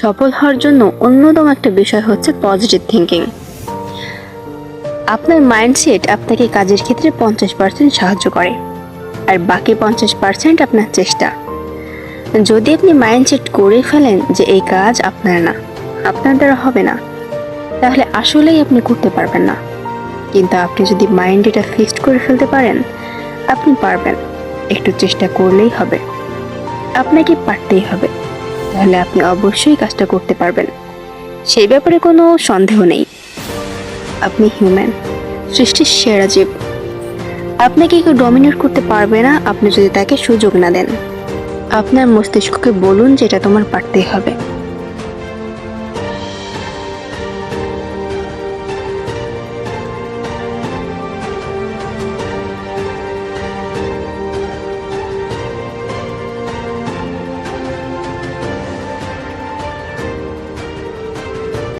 সফল হওয়ার জন্য অন্যতম একটা বিষয় হচ্ছে পজিটিভ থিঙ্কিং আপনার মাইন্ডসেট আপনাকে কাজের ক্ষেত্রে পঞ্চাশ পার্সেন্ট সাহায্য করে, আর বাকি পঞ্চাশ পার্সেন্ট আপনার চেষ্টা। যদি আপনি মাইন্ডসেট করে ফেলেন যে এই কাজ আপনার না, আপনার দ্বারা হবে না, তাহলে আসলেই আপনি করতে পারবেন না। কিন্তু আপনি যদি মাইন্ড এটা ফিক্সড করে ফেলতে পারেন, আপনি পারবেন। একটু চেষ্টা করলেই হবে। আপনাকে পারতেই হবে। তাহলে আপনি অবশ্যই কাজটা করতে পারবেন। সেই ব্যাপারে কোনো সন্দেহ নেই। আপনি হিউম্যান সৃষ্টির সেরা জীব। আপনাকে কেউ ডমিনেট করতে পারবে না? আপনি যদি তাকে সুযোগ না দেন, আপনার মস্তিষ্ককে বলুন যেটা তোমার পারতেই হবে।